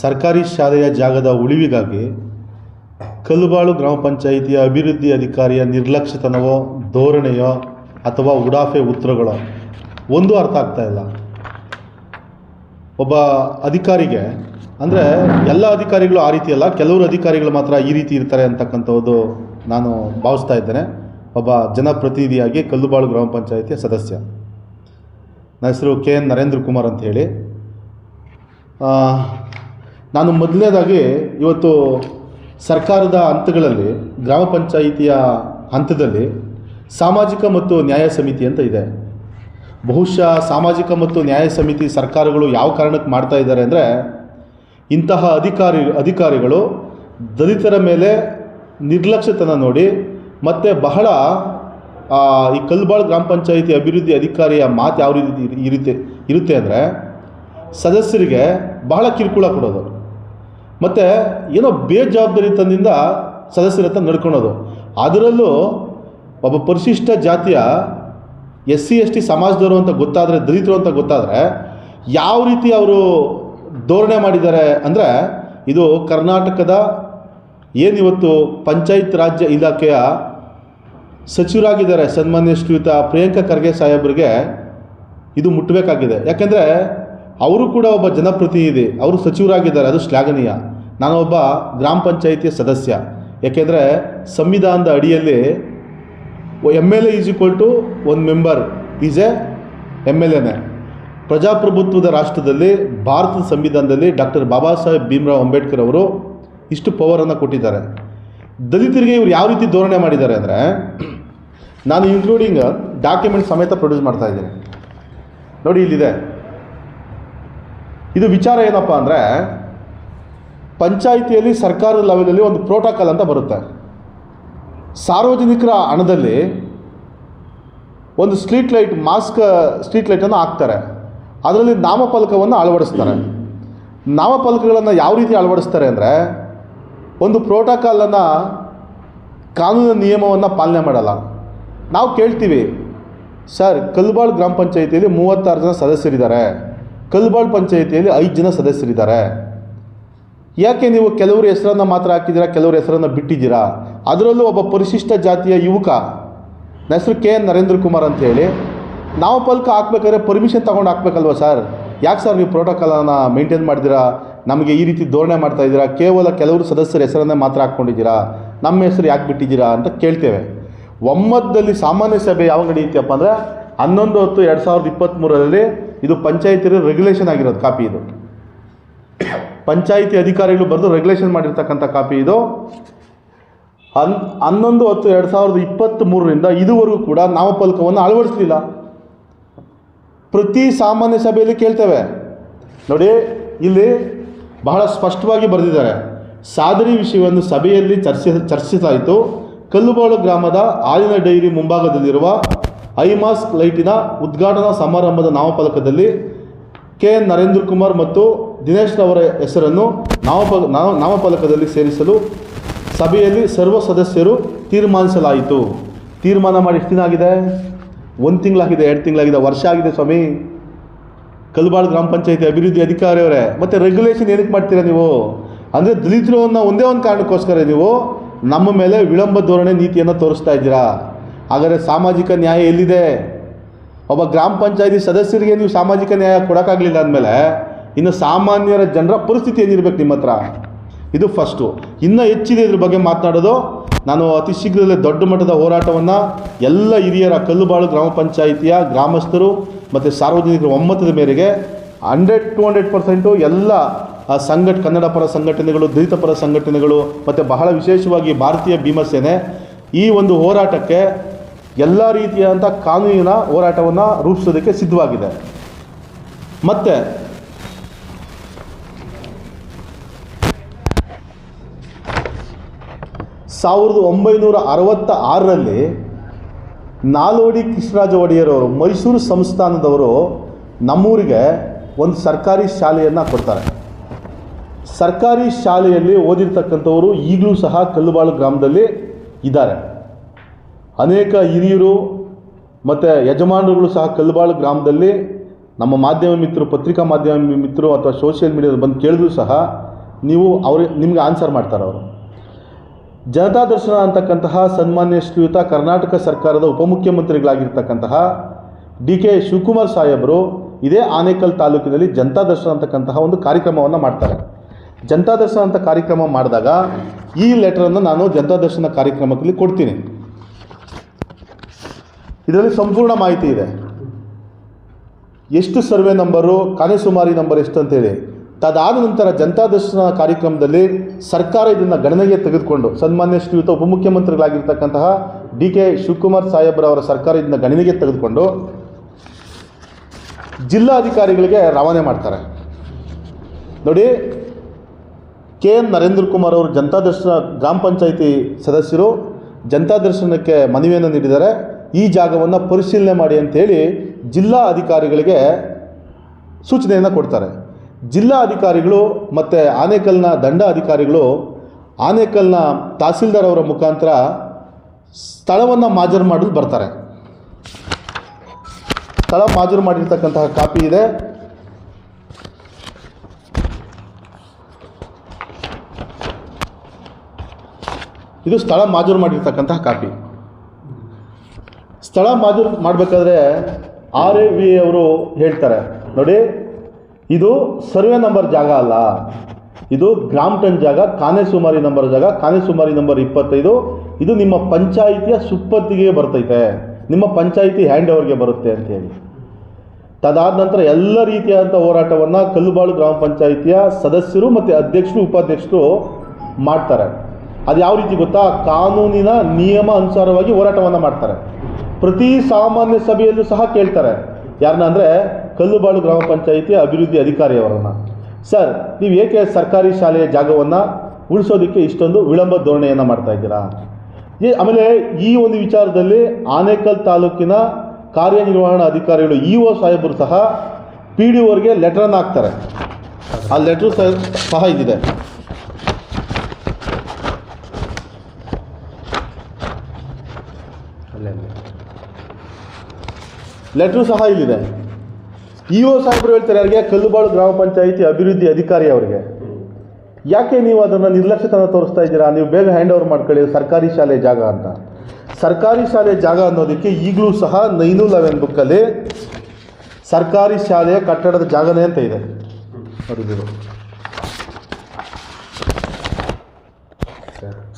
ಸರ್ಕಾರಿ ಶಾಲೆಯ ಜಾಗದ ಉಳಿವಿಗಾಗಿ ಕಲ್ಲುಬಾಳು ಗ್ರಾಮ ಪಂಚಾಯಿತಿಯ ಅಭಿವೃದ್ಧಿ ಅಧಿಕಾರಿಯ ನಿರ್ಲಕ್ಷ್ಯತನವೋ, ಧೋರಣೆಯೋ ಅಥವಾ ಉಡಾಫೆ ಉತ್ತರಗಳೋ, ಒಂದು ಅರ್ಥ ಆಗ್ತಾ ಇಲ್ಲ. ಒಬ್ಬ ಅಧಿಕಾರಿಗೆ, ಅಂದರೆ ಎಲ್ಲ ಅಧಿಕಾರಿಗಳು ಆ ರೀತಿ ಅಲ್ಲ ಕೆಲವರು ಅಧಿಕಾರಿಗಳು ಮಾತ್ರ ಈ ರೀತಿ ಇರ್ತಾರೆ ಅಂತಕ್ಕಂಥದ್ದು ನಾನು ಭಾವಿಸ್ತಾ ಇದ್ದೇನೆ. ಒಬ್ಬ ಜನಪ್ರತಿನಿಧಿಯಾಗಿ ಕಲ್ಲುಬಾಳು ಗ್ರಾಮ ಪಂಚಾಯಿತಿಯ ಸದಸ್ಯ. ನನ್ನ ಹೆಸರು ಕೆ ಎನ್ ನರೇಂದ್ರ ಕುಮಾರ್ ಅಂತ ಹೇಳಿ. ನಾನು ಮೊದಲನೇದಾಗಿ ಇವತ್ತು ಸರ್ಕಾರದ ಹಂತಗಳಲ್ಲಿ, ಗ್ರಾಮ ಪಂಚಾಯಿತಿಯ ಹಂತದಲ್ಲಿ ಸಾಮಾಜಿಕ ಮತ್ತು ನ್ಯಾಯ ಸಮಿತಿ ಅಂತ ಇದೆ. ಬಹುಶಃ ಸಾಮಾಜಿಕ ಮತ್ತು ನ್ಯಾಯ ಸಮಿತಿ ಸರ್ಕಾರಗಳು ಯಾವ ಕಾರಣಕ್ಕೆ ಮಾಡ್ತಾ ಇದ್ದಾರೆ ಅಂದರೆ, ಇಂತಹ ಅಧಿಕಾರಿ, ಅಧಿಕಾರಿಗಳು ದಲಿತರ ಮೇಲೆ ನಿರ್ಲಕ್ಷ್ಯತನ ನೋಡಿ, ಮತ್ತು ಬಹಳ ಈ ಕಲ್ಬಾಳ್ ಗ್ರಾಮ ಪಂಚಾಯಿತಿ ಅಭಿವೃದ್ಧಿ ಅಧಿಕಾರಿಯ ಮಾತು ಯಾವ ರೀತಿ ಇರುತ್ತೆ ಇರುತ್ತೆ ಅಂದರೆ, ಸದಸ್ಯರಿಗೆ ಬಹಳ ಕಿರುಕುಳ ಕೊಡೋದು. ಮತ್ತು ಏನೋ ಬೇಜವಾಬ್ದಾರಿತನದಿಂದ ಸದಸ್ಯರ ಹತ್ರ ನಡ್ಕೊಳೋದು. ಅದರಲ್ಲೂ ಒಬ್ಬ ಪರಿಶಿಷ್ಟ ಜಾತಿಯ ಎಸ್ ಸಿ ಎಸ್ ಟಿ ಸಮಾಜದವರು ಅಂತ ಗೊತ್ತಾದರೆ, ದಲಿತರು ಅಂತ ಗೊತ್ತಾದರೆ ಯಾವ ರೀತಿ ಅವರು ಧೋರಣೆ ಮಾಡಿದ್ದಾರೆ ಅಂದರೆ ಇದು ಕರ್ನಾಟಕದ ಏನಿವತ್ತು ಪಂಚಾಯತ್ ರಾಜ್ಯ ಇಲಾಖೆಯ ಸಚಿವರಾಗಿದ್ದಾರೆ ಸನ್ಮಾನ್ಯ ಶ್ರೀಯುತ ಪ್ರಿಯಾಂಕಾ ಖರ್ಗೆ ಸಾಹೇಬರಿಗೆ ಇದು ಮುಟ್ಟಬೇಕಾಗಿದೆ ಯಾಕೆಂದರೆ ಅವರು ಕೂಡ ಒಬ್ಬ ಜನಪ್ರತಿನಿಧಿ, ಅವರು ಸಚಿವರಾಗಿದ್ದಾರೆ, ಅದು ಶ್ಲಾಘನೀಯ. ನಾನು ಒಬ್ಬ ಗ್ರಾಮ ಪಂಚಾಯಿತಿಯ ಸದಸ್ಯ. ಯಾಕೆಂದರೆ ಸಂವಿಧಾನದ ಅಡಿಯಲ್ಲಿ M L A is equal to ಒಂದು member is a M L ಎನೇ ಪ್ರಜಾಪ್ರಭುತ್ವದ ರಾಷ್ಟ್ರದಲ್ಲಿ, ಭಾರತದ ಸಂವಿಧಾನದಲ್ಲಿ ಡಾಕ್ಟರ್ ಬಾಬಾ ಸಾಹೇಬ್ ಭೀಮ್ರಾವ್ ಅಂಬೇಡ್ಕರ್ ಅವರು ಇಷ್ಟು ಪವರನ್ನು ಕೊಟ್ಟಿದ್ದಾರೆ. ದಲಿತರಿಗೆ ಇವರು ಯಾವ ರೀತಿ ಧೋರಣೆ ಮಾಡಿದ್ದಾರೆ ಅಂದರೆ, ನಾನು ಇನ್ಕ್ಲೂಡಿಂಗ್ ಡಾಕ್ಯುಮೆಂಟ್ ಸಮೇತ ಪ್ರೊಡ್ಯೂಸ್ ಮಾಡ್ತಾ ಇದ್ದೀನಿ. ನೋಡಿ ಇಲ್ಲಿದೆ. ಇದು ವಿಚಾರ ಏನಪ್ಪ ಅಂದರೆ ಪಂಚಾಯಿತಿಯಲ್ಲಿ ಸರ್ಕಾರದ ಲೆವೆಲಲ್ಲಿ ಒಂದು ಪ್ರೋಟೋಕಾಲ್ ಅಂತ ಬರುತ್ತೆ. ಸಾರ್ವಜನಿಕರ ಹಣದಲ್ಲಿ ಒಂದು ಸ್ಟ್ರೀಟ್ ಲೈಟ್ ಮಾಸ್ಕ್ ಸ್ಟ್ರೀಟ್ ಲೈಟನ್ನು ಹಾಕ್ತಾರೆ. ಅದರಲ್ಲಿ ನಾಮಫಲಕವನ್ನು ಅಳವಡಿಸ್ತಾರೆ. ನಾಮಫಲಕಗಳನ್ನು ಯಾವ ರೀತಿ ಅಳವಡಿಸ್ತಾರೆ ಅಂದರೆ ಒಂದು ಪ್ರೋಟೋಕಾಲನ್ನು ಕಾನೂನಿನ ನಿಯಮವನ್ನು ಪಾಲನೆ ಮಾಡಲ್ಲ. ನಾವು ಕೇಳ್ತೀವಿ, ಸರ್, ಕಲ್ಬಾಳ್ ಗ್ರಾಮ ಪಂಚಾಯಿತಿಯಲ್ಲಿ ಮೂವತ್ತಾರು ಜನ ಸದಸ್ಯರಿದ್ದಾರೆ. ಕಲ್ಬಾಳ್ ಪಂಚಾಯಿತಿಯಲ್ಲಿ ಐದು ಜನ ಸದಸ್ಯರಿದ್ದಾರೆ. ಯಾಕೆ ನೀವು ಕೆಲವರು ಹೆಸರನ್ನು ಮಾತ್ರ ಹಾಕಿದ್ದೀರಾ, ಕೆಲವ್ರ ಹೆಸರನ್ನು ಬಿಟ್ಟಿದ್ದೀರಾ? ಅದರಲ್ಲೂ ಒಬ್ಬ ಪರಿಶಿಷ್ಟ ಜಾತಿಯ ಯುವಕ ಹೆಸರು ಕೆ ಎನ್ ನರೇಂದ್ರ ಕುಮಾರ್ ಅಂತ ಹೇಳಿ, ನಾವು ಪಲ್ಕ ಹಾಕ್ಬೇಕಾದ್ರೆ ಪರ್ಮಿಷನ್ ತೊಗೊಂಡು ಹಾಕ್ಬೇಕಲ್ವ ಸರ್? ಯಾಕೆ ಸರ್ ನೀವು ಪ್ರೋಟೋಕಾಲನ್ನು ಮೇಂಟೈನ್ ಮಾಡಿದಿರಾ ನಮಗೆ ಈ ರೀತಿ ಧೋರಣೆ ಮಾಡ್ತಾ ಇದ್ದೀರಾ? ಕೇವಲ ಕೆಲವರು ಸದಸ್ಯರ ಹೆಸರನ್ನೇ ಮಾತ್ರ ಹಾಕ್ಕೊಂಡಿದ್ದೀರಾ? ನಮ್ಮ ಹೆಸರು ಯಾಕೆ ಬಿಟ್ಟಿದ್ದೀರಾ ಅಂತ ಕೇಳ್ತೇವೆ. ಒಮ್ಮತದಲ್ಲಿ ಸಾಮಾನ್ಯ ಸಭೆ ಯಾವಾಗ ನಡೆಯುತ್ತಪ್ಪ ಅಂದರೆ ಹನ್ನೊಂದು ಹತ್ತು ಎರಡು ಸಾವಿರದ ಇಪ್ಪತ್ತ್ಮೂರರಲ್ಲಿ ಇದು ಪಂಚಾಯತಿ ರೆಗ್ಯುಲೇಷನ್ ಆಗಿರೋದು ಕಾಪಿ ಇದು. ಪಂಚಾಯಿತಿ ಅಧಿಕಾರಿಗಳು ಬರೆದು ರೆಗ್ಯುಲೇಷನ್ ಮಾಡಿರ್ತಕ್ಕಂಥ ಕಾಪಿ ಇದು. ಹನ್, ಹನ್ನೊಂದು ಹತ್ತು ಎರಡು ಸಾವಿರದ ಇಪ್ಪತ್ತ್ ಮೂರರಿಂದ ಇದುವರೆಗೂ ಕೂಡ ನಾಮಫಲಕವನ್ನು ಅಳವಡಿಸಲಿಲ್ಲ. ಪ್ರತಿ ಸಾಮಾನ್ಯ ಸಭೆಯಲ್ಲಿ ಕೇಳ್ತೇವೆ. ನೋಡಿ, ಇಲ್ಲಿ ಬಹಳ ಸ್ಪಷ್ಟವಾಗಿ ಬರೆದಿದ್ದಾರೆ. ಸಾದರಿ ವಿಷಯವನ್ನು ಸಭೆಯಲ್ಲಿ ಚರ್ಚಿಸ ಚರ್ಚಿಸಲಾಯಿತು. ಕಲ್ಲುಬಾಳು ಗ್ರಾಮದ ಹಾಲಿನ ಡೈರಿ ಮುಂಭಾಗದಲ್ಲಿರುವ ಐಮಾಸ್ಕ್ ಲೈಟಿನ ಉದ್ಘಾಟನಾ ಸಮಾರಂಭದ ನಾಮಫಲಕದಲ್ಲಿ ಕೆ ನರೇಂದ್ರ ಕುಮಾರ್ ಮತ್ತು ದಿನೇಶ್ ಅವರ ಹೆಸರನ್ನು ನಾಮಪ ನಾಮ ನಾಮಫಲಕದಲ್ಲಿ ಸೇರಿಸಲು ಸಭೆಯಲ್ಲಿ ಸರ್ವ ಸದಸ್ಯರು ತೀರ್ಮಾನಿಸಲಾಯಿತು. ತೀರ್ಮಾನ ಮಾಡಿ ಎಷ್ಟು ದಿನ ಆಗಿದೆ? ಒಂದು ತಿಂಗಳಾಗಿದೆ, ಎರಡು ತಿಂಗಳಾಗಿದೆ, ವರ್ಷ ಆಗಿದೆ ಸ್ವಾಮಿ. ಕಲ್ಬಾಳ್ ಗ್ರಾಮ ಪಂಚಾಯತಿ ಅಭಿವೃದ್ಧಿ ಅಧಿಕಾರಿಯವರೇ ಮತ್ತು ರೆಗ್ಯುಲೇಷನ್ ಏನಕ್ಕೆ ಮಾಡ್ತೀರಾ ನೀವು? ಅಂದರೆ ದಲಿತರು ಅನ್ನೋ ಒಂದೇ ಒಂದು ಕಾರಣಕ್ಕೋಸ್ಕರ ನೀವು ನಮ್ಮ ಮೇಲೆ ವಿಳಂಬ ಧೋರಣೆ ನೀತಿಯನ್ನು ತೋರಿಸ್ತಾ ಇದ್ದೀರಾ? ಹಾಗಾದರೆ ಸಾಮಾಜಿಕ ನ್ಯಾಯ ಎಲ್ಲಿದೆ? ಒಬ್ಬ ಗ್ರಾಮ ಪಂಚಾಯತಿ ಸದಸ್ಯರಿಗೆ ನೀವು ಸಾಮಾಜಿಕ ನ್ಯಾಯ ಕೊಡೋಕ್ಕಾಗಲಿಲ್ಲ ಅಂದಮೇಲೆ ಇನ್ನು ಸಾಮಾನ್ಯರ ಜನರ ಪರಿಸ್ಥಿತಿ ಏನಿರಬೇಕು ನಿಮ್ಮ ಹತ್ರ? ಇದು ಫಸ್ಟು ಇನ್ನೂ ಹೆಚ್ಚಿದೆ ಇದ್ರ ಬಗ್ಗೆ ಮಾತನಾಡೋದು. ನಾನು ಅತಿ ಶೀಘ್ರದಲ್ಲೇ ದೊಡ್ಡ ಮಟ್ಟದ ಹೋರಾಟವನ್ನು ಎಲ್ಲ ಹಿರಿಯರ ಕಲ್ಲುಬಾಳು ಗ್ರಾಮ ಪಂಚಾಯಿತಿಯ ಗ್ರಾಮಸ್ಥರು ಮತ್ತು ಸಾರ್ವಜನಿಕರ ಒಮ್ಮತದ ಮೇರೆಗೆ ಹಂಡ್ರೆಡ್ ಟು ಹಂಡ್ರೆಡ್ ಪರ್ಸೆಂಟು ಎಲ್ಲ ಸಂಘಟ ಕನ್ನಡ ಪರ ಸಂಘಟನೆಗಳು, ದಲಿತ ಪರ ಸಂಘಟನೆಗಳು ಮತ್ತು ಬಹಳ ವಿಶೇಷವಾಗಿ ಭಾರತೀಯ ಭೀಮಸೇನೆ ಈ ಒಂದು ಹೋರಾಟಕ್ಕೆ ಎಲ್ಲ ರೀತಿಯಾದಂಥ ಕಾನೂನಿನ ಹೋರಾಟವನ್ನು ರೂಪಿಸೋದಕ್ಕೆ ಸಿದ್ಧವಾಗಿದೆ. ಮತ್ತು ಸಾವಿರದ ಒಂಬೈನೂರ ಅರವತ್ತ ಆರರಲ್ಲಿ ನಾಲ್ವಡಿ ಕೃಷ್ಣರಾಜ ಒಡೆಯರವರು ಮೈಸೂರು ಸಂಸ್ಥಾನದವರು ನಮ್ಮೂರಿಗೆ ಒಂದು ಸರ್ಕಾರಿ ಶಾಲೆಯನ್ನು ಕೊಡ್ತಾರೆ. ಸರ್ಕಾರಿ ಶಾಲೆಯಲ್ಲಿ ಓದಿರ್ತಕ್ಕಂಥವರು ಈಗಲೂ ಸಹ ಕಲ್ಲುಬಾಳು ಗ್ರಾಮದಲ್ಲಿ ಇದ್ದಾರೆ. ಅನೇಕ ಹಿರಿಯರು ಮತ್ತು ಯಜಮಾನರುಗಳು ಸಹ ಕಲ್ಲುಬಾಳು ಗ್ರಾಮದಲ್ಲಿ ನಮ್ಮ ಮಾಧ್ಯಮ ಮಿತ್ರರು, ಪತ್ರಿಕಾ ಮಾಧ್ಯಮ ಮಿತ್ರರು ಅಥವಾ ಸೋಷಿಯಲ್ ಮೀಡಿಯಾದಲ್ಲಿ ಬಂದು ಕೇಳಿದ್ರು ಸಹ ನೀವು ಅವ್ರಿಗೆ ನಿಮ್ಗೆ ಆನ್ಸರ್ ಮಾಡ್ತಾರೆ ಅವರು. ಜನತಾ ದರ್ಶನ ಅಂತಕ್ಕಂತಹ ಸನ್ಮಾನ್ಯ ಶ್ರೀಯುತ ಕರ್ನಾಟಕ ಸರ್ಕಾರದ ಉಪಮುಖ್ಯಮಂತ್ರಿಗಳಾಗಿರ್ತಕ್ಕಂತಹ ಡಿ ಕೆ ಶಿವಕುಮಾರ್ ಸಾಹೇಬರು ಇದೇ ಆನೇಕಲ್ ತಾಲೂಕಿನಲ್ಲಿ ಜನತಾ ದರ್ಶನ ಅಂತಕ್ಕಂತಹ ಒಂದು ಕಾರ್ಯಕ್ರಮವನ್ನು ಮಾಡ್ತಾರೆ. ಜನತಾ ದರ್ಶನ ಅಂತ ಕಾರ್ಯಕ್ರಮ ಮಾಡಿದಾಗ ಈ ಲೆಟರನ್ನು ನಾನು ಜನತಾ ದರ್ಶನ ಕಾರ್ಯಕ್ರಮದಲ್ಲಿ ಕೊಡ್ತೀನಿ. ಇದರಲ್ಲಿ ಸಂಪೂರ್ಣ ಮಾಹಿತಿ ಇದೆ. ಎಷ್ಟು ಸರ್ವೆ ನಂಬರು ಕಾನೆಸುಮಾರಿ ನಂಬರ್ ಎಷ್ಟು ಅಂತೇಳಿ ತದಾದ ನಂತರ ಜನತಾ ದರ್ಶನ ಕಾರ್ಯಕ್ರಮದಲ್ಲಿ ಸರ್ಕಾರ ಇದನ್ನು ಗಣನೆಗೆ ತೆಗೆದುಕೊಂಡು ಸನ್ಮಾನ್ಯ ಶ್ರೀಯುತ ಉಪಮುಖ್ಯಮಂತ್ರಿಗಳಾಗಿರ್ತಕ್ಕಂತಹ ಡಿ ಕೆ ಶಿವಕುಮಾರ್ ಸಾಹೇಬ್ರವರ ಸರ್ಕಾರ ಇದನ್ನು ಗಣನೆಗೆ ತೆಗೆದುಕೊಂಡು ಜಿಲ್ಲಾಧಿಕಾರಿಗಳಿಗೆ ರವಾನೆ ಮಾಡ್ತಾರೆ. ನೋಡಿ, ಕೆ ಎನ್ ನರೇಂದ್ರ ಕುಮಾರ್ ಅವರು ಜನತಾ ದರ್ಶನ ಗ್ರಾಮ ಪಂಚಾಯಿತಿ ಸದಸ್ಯರು ಜನತಾ ದರ್ಶನಕ್ಕೆ ಮನವಿಯನ್ನು ನೀಡಿದ್ದಾರೆ ಈ ಜಾಗವನ್ನು ಪರಿಶೀಲನೆ ಮಾಡಿ ಅಂತೇಳಿ ಜಿಲ್ಲಾ ಅಧಿಕಾರಿಗಳಿಗೆ ಸೂಚನೆಯನ್ನು ಕೊಡ್ತಾರೆ. ಜಿಲ್ಲಾ ಅಧಿಕಾರಿಗಳು ಮತ್ತು ಆನೇಕಲ್ನ ದಂಡ ಅಧಿಕಾರಿಗಳು ಆನೇಕಲ್ನ ತಹಸೀಲ್ದಾರ್ ಅವರ ಮುಖಾಂತರ ಸ್ಥಳವನ್ನು ಮಾಜರು ಮಾಡಲು ಬರ್ತಾರೆ. ಸ್ಥಳ ಮಾಜರು ಮಾಡಿರ್ತಕ್ಕಂತಹ ಕಾಪಿ ಇದೆ. ಇದು ಸ್ಥಳ ಮಾಜೂರು ಮಾಡಿರ್ತಕ್ಕಂತಹ ಕಾಪಿ. ಸ್ಥಳ ಮಾಜೂರು ಮಾಡಬೇಕಾದ್ರೆ ಆರ್ ಎ ವಿ ಅವರು ಹೇಳ್ತಾರೆ. ನೋಡಿ ಇದು ಸರ್ವೆ ನಂಬರ್ ಜಾಗ ಅಲ್ಲ. ಇದು ಗ್ರಾಮ್ ಟನ್ ಜಾಗ, ಕಾನೆಸುಮಾರಿ ನಂಬರ್ ಜಾಗ, ಕಾನೆಸುಮಾರಿ ನಂಬರ್ ಇಪ್ಪತ್ತೈದು. ಇದು ನಿಮ್ಮ ಪಂಚಾಯಿತಿಯ ಸುಪ್ಪತ್ತಿಗೆ ಬರ್ತೈತೆ. ನಿಮ್ಮ ಪಂಚಾಯಿತಿ ಹ್ಯಾಂಡ್ ಓವರ್ಗೆ ಬರುತ್ತೆ ಅಂತೇಳಿ ತದಾದ ನಂತರ ಎಲ್ಲ ರೀತಿಯಾದಂಥ ಹೋರಾಟವನ್ನು ಕಲ್ಲುಬಾಳು ಗ್ರಾಮ ಪಂಚಾಯಿತಿಯ ಸದಸ್ಯರು ಮತ್ತು ಅಧ್ಯಕ್ಷರು, ಉಪಾಧ್ಯಕ್ಷರು ಮಾಡ್ತಾರೆ. ಅದು ಯಾವ ರೀತಿ ಗೊತ್ತಾ? ಕಾನೂನಿನ ನಿಯಮ ಅನುಸಾರವಾಗಿ ಹೋರಾಟವನ್ನು ಮಾಡ್ತಾರೆ. ಪ್ರತಿ ಸಾಮಾನ್ಯ ಸಭೆಯಲ್ಲೂ ಸಹ ಕೇಳ್ತಾರೆ. ಯಾರನ್ನ ಅಂದರೆ ಕಲ್ಲುಬಾಳು ಗ್ರಾಮ ಪಂಚಾಯಿತಿ ಅಭಿವೃದ್ಧಿ ಅಧಿಕಾರಿಯವರನ್ನು ಸರ್, ನೀವು ಏಕೆ ಸರ್ಕಾರಿ ಶಾಲೆಯ ಜಾಗವನ್ನು ಉಳಿಸೋದಕ್ಕೆ ಇಷ್ಟೊಂದು ವಿಳಂಬ ಧೋರಣೆಯನ್ನು ಮಾಡ್ತಾ ಇದ್ದೀರಾ? ಈ ಆಮೇಲೆ ಈ ಒಂದು ವಿಚಾರದಲ್ಲಿ ಆನೇಕಲ್ ತಾಲೂಕಿನ ಕಾರ್ಯನಿರ್ವಹಣಾ ಅಧಿಕಾರಿಗಳು ಇ ಒ ಸಾಹೇಬರು ಸಹ ಪಿ ಡಿ ಓರ್ಗೆ ಲೆಟ್ರನ್ನು ಹಾಕ್ತಾರೆ. ಆ ಲೆಟ್ರು ಸಹ ಸಹ ಇದಿದೆ. ಲೆಟ್ರು ಸಹ ಇಲ್ಲಿದೆ. ಇ ಒ ಸಾಹೇಬರು ಹೇಳ್ತಾರೆ, ಯಾರಿಗೆ? ಕಲ್ಲುಬಾಳು ಗ್ರಾಮ ಪಂಚಾಯಿತಿ ಅಭಿವೃದ್ಧಿ ಅಧಿಕಾರಿ ಅವರಿಗೆ. ಯಾಕೆ ನೀವು ಅದನ್ನು ನಿರ್ಲಕ್ಷ್ಯತನ ತೋರಿಸ್ತಾ ಇದ್ದೀರಾ? ನೀವು ಬೇಗ ಹ್ಯಾಂಡ್ ಓವರ್ ಮಾಡ್ಕೊಳ್ಳಿ ಸರ್ಕಾರಿ ಶಾಲೆ ಜಾಗ ಅಂತ. ಸರ್ಕಾರಿ ಶಾಲೆ ಜಾಗ ಅನ್ನೋದಕ್ಕೆ ಈಗಲೂ ಸಹ ನೈನು ಲೆವೆನ್ ಬುಕ್ಕಲ್ಲಿ ಸರ್ಕಾರಿ ಶಾಲೆಯ ಕಟ್ಟಡದ ಜಾಗನೇ ಅಂತ ಇದೆ. ಇದು.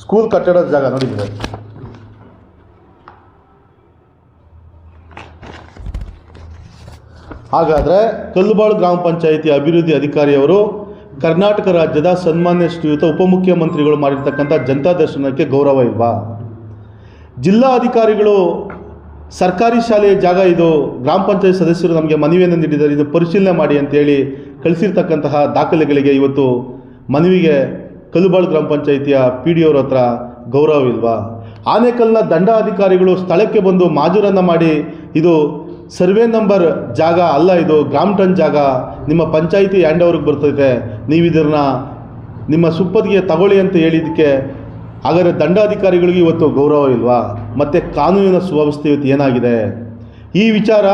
ಸ್ಕೂಲ್ ಕಟ್ಟಡದ ಜಾಗ ನೋಡಿ ಹಾಗಾದರೆ ಕಲ್ಲುಬಾಳು ಗ್ರಾಮ ಪಂಚಾಯಿತಿ ಅಭಿವೃದ್ಧಿ ಅಧಿಕಾರಿಯವರು ಕರ್ನಾಟಕ ರಾಜ್ಯದ ಸನ್ಮಾನ್ಯ ಶ್ರೀಯುತ ಉಪಮುಖ್ಯಮಂತ್ರಿಗಳು ಮಾಡಿರ್ತಕ್ಕಂಥ ಜನತಾ ದರ್ಶನಕ್ಕೆ ಗೌರವ ಇಲ್ವಾ? ಜಿಲ್ಲಾ ಅಧಿಕಾರಿಗಳು ಸರ್ಕಾರಿ ಶಾಲೆಯ ಜಾಗ ಇದು, ಗ್ರಾಮ ಪಂಚಾಯತ್ ಸದಸ್ಯರು ನಮಗೆ ಮನವಿಯನ್ನು ನೀಡಿದ್ದಾರೆ, ಇದು ಪರಿಶೀಲನೆ ಮಾಡಿ ಅಂತೇಳಿ ಕಳಿಸಿರ್ತಕ್ಕಂತಹ ದಾಖಲೆಗಳಿಗೆ ಇವತ್ತು ಮನವಿಗೆ ಕಲ್ಲುಬಾಳು ಗ್ರಾಮ ಪಂಚಾಯಿತಿಯ ಪಿ ಡಿ ಅವ್ರ ಹತ್ರ ಗೌರವವಿಲ್ವಾ ಆನೇಕಲ್ನ ದಂಡಾಧಿಕಾರಿಗಳು ಸ್ಥಳಕ್ಕೆ ಬಂದು ಮಾಜೂರನ್ನು ಮಾಡಿ ಇದು ಸರ್ವೆ ನಂಬರ್ ಜಾಗ ಅಲ್ಲ ಇದು, ಗ್ರಾಮ್ ಟನ್ ಜಾಗ, ನಿಮ್ಮ ಪಂಚಾಯಿತಿ ಹ್ಯಾಂಡ್ ಓವರ್ಗೆ ಬರ್ತೈತೆ. ನೀವು ನಿಮ್ಮ ಸುಪ್ಪತ್ತಿಗೆ ತಗೊಳ್ಳಿ ಅಂತ ಹೇಳಿದ್ದಕ್ಕೆ ಹಾಗಾದರೆ ದಂಡಾಧಿಕಾರಿಗಳಿಗೆ ಇವತ್ತು ಗೌರವ ಇಲ್ವಾ? ಮತ್ತು ಕಾನೂನಿನ ಸುವ್ಯವಸ್ಥೆ ಇವತ್ತು ಏನಾಗಿದೆ? ಈ ವಿಚಾರ